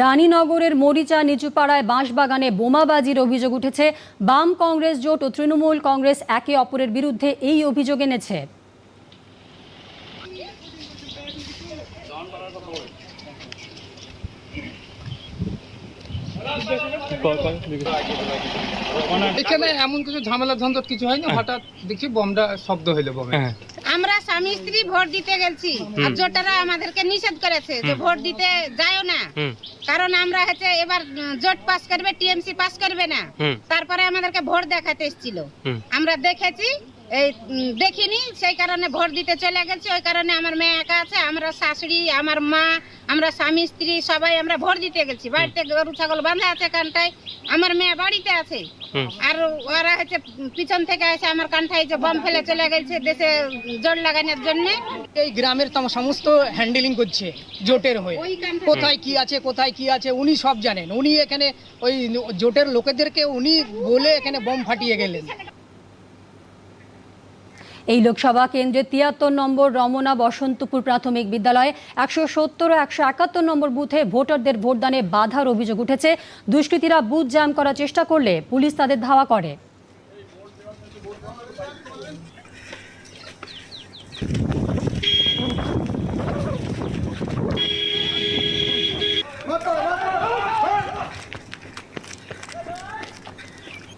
রানীনগরের মরিচা নিচুপাড়ায় বাঁশবাগানে বোমাবাজির অভিযোগ উঠেছে। বাম কংগ্রেস জোট ও তৃণমূল কংগ্রেস একে অপরের বিরুদ্ধে এই অভিযোগ এনেছে। এখানে এমন কিছু ঝামেলা ঝঞ্ঝট কিছু হয়নি? হঠাৎ দেখি বমটা শব্দ হইল বমে। আমরা স্বামী স্ত্রী ভোট দিতে গেছি। আর জোটারা আমাদেরকে নিষেধ করেছে যে ভোট দিতে যায় না। কারণ আমরা হচ্ছে এবার জোট পাস করবে টিএমসি পাস করবে না। তারপরে আমাদেরকে ভোট দেখাতে এসেছিল। আমরা দেখেছি এই দেখিনি সেই কারণে ভোট দিতে চলে গেছি। ওই কারণে আমার মেয়ে একা আছে আমরা শাশুড়ি আমার মা আমরা স্বামী স্ত্রী সবাই আমরা ভোট দিতে গেছি। বাড়িতে গরু ছাগল বাঁধা আছে কানটায় আমার মেয়ে বাড়িতে আছে। আর ওরা হচ্ছে পিছন থেকে এসে আমার কান্ঠায় যে বম ফেলে চলে গেছে দেশে জোর লাগানোর জন্য। এই গ্রামের তম সমস্ত হ্যান্ডেলিং করছে জোটের হয়ে। কোথায় কি আছে কোথায় কি আছে উনি সব জানেন। উনি এখানে ওই জোটের লোকেদেরকে উনি বলে এখানে বোম ফাটিয়ে গেলেন। এই লোকসভা কেন্দ্রে তিয়াত্তর নম্বর রমনা বসন্তপুর প্রাথমিক বিদ্যালয়ে একশো সত্তর ও একশো একাত্তর নম্বর বুথে ভোটারদের ভোটদানে বাধার অভিযোগ উঠেছে। দুষ্কৃতীরা বুথ জ্যাম করার চেষ্টা করলে পুলিশ তাদের ধাওয়া করে।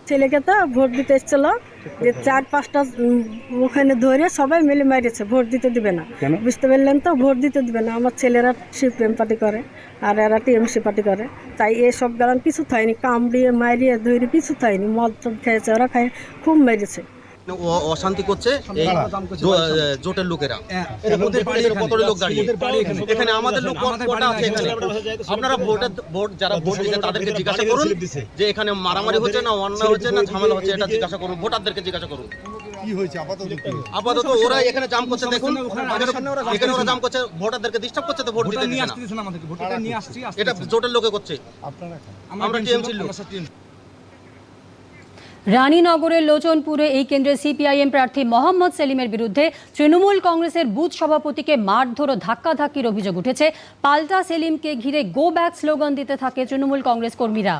ছেলেকে তো ভোট দিতে এসেছিল যে চার পাঁচটা ওখানে ধরে সবাই মিলে মেরেছে ভোট দিতে দিবে না। বুঝতে পারলেন তো ভোট দিতে দিবে না। আমার ছেলেরা সিপিএম পার্টি করে আর এরা টিএমসি পার্টি করে। তাই এসব গেলাম কিছু থাইনি কামড়িয়ে মারিয়ে ধরে কিছু থাইনি মদ খেয়েছে ওরা খায় খুব মেরেছে। অশান্তি করছে। এই জোটের লোকেরা। ওদের কতটা লোক দাঁড়িয়ে? এখানে। আমাদের লোক কটা আছে এখানে। আপনারা ভোটের ভোট যারা ভোট দিচ্ছে তাদেরকে জিজ্ঞাসা করুন যে এখানে মারামারি হচ্ছে না অন্যায় হচ্ছে না ঝামেলা হচ্ছে এটা জিজ্ঞাসা করুন ভোটারদেরকে জিজ্ঞাসা করুন। কি হয়েছে? আপাতত কি? আপাতত ওরা এখানে জাম করছে দেখুন। এখানে ওরা জাম করছে ভোটারদেরকে ডিস্টার্ব করছে তো ভোট দিতে দিচ্ছে না। এটা জোটের লোকে করছে। আপনারা আমরা টিএমসির লোক রানীনগরের লোচনপুরে এই কেন্দ্রে সিপিআইএম প্রার্থী মোহাম্মদ সেলিমের বিরুদ্ধে তৃণমূল কংগ্রেসের বুথ সভাপতিকে মারধর ও ধাক্কাধাক্কির অভিযোগ উঠেছে পাল্টা সেলিমকে ঘিরে গো ব্যাক স্লোগান দিতে থাকে তৃণমূল কংগ্রেস কর্মীরা।